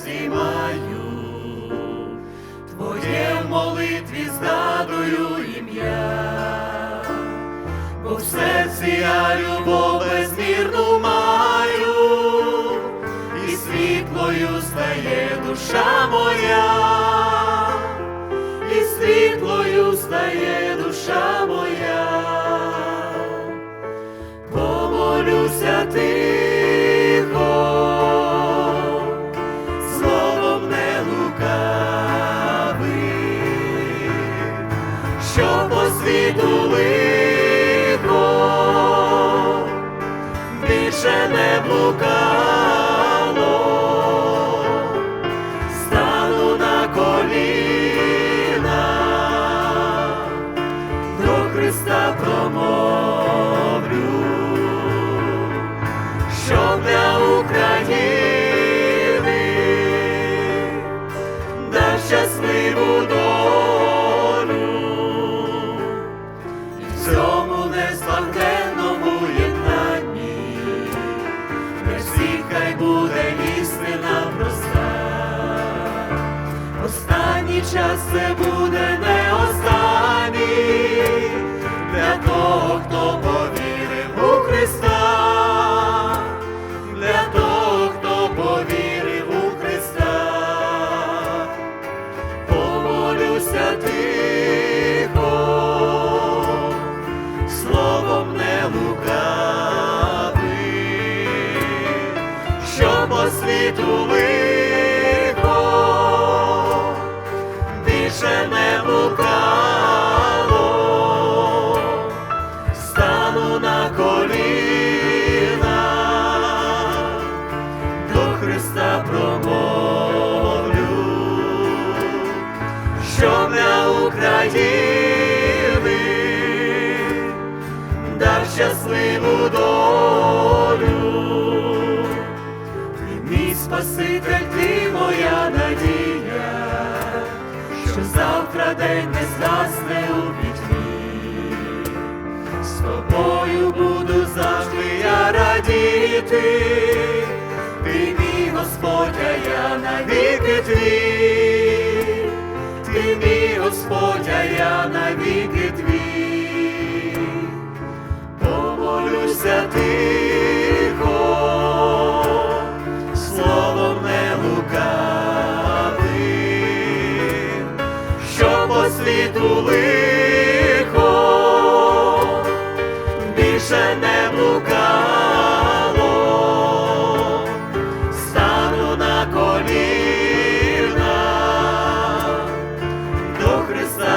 здіймаю, Твоє в молитві згадую ім'я, бо в серці я любов безмірну маю, і світлою стає душа моя, і світлою стає душа моя, помолюся ти. Більше не блукало, стану на коліна, до Христа промовлю, щоб для України дав щасливу долю час це буде не останній. Для того, хто повірив у Христа, для того, хто повірив у Христа. Помолюся тихо, словом не лукавий, що по світу стану на коліна. До Христа промовлю, що для України дав щасливу долю. Мій Спаситель, ти моя надія, що завтра день не згасне у пітьмі. З тобою буду завжди я радіти, ти мій Господь, а я навіки твій, ти мій Господь, а я навіки твій, помолюся тихо, світу лихо більше не блукало, стану на коліна до Христа.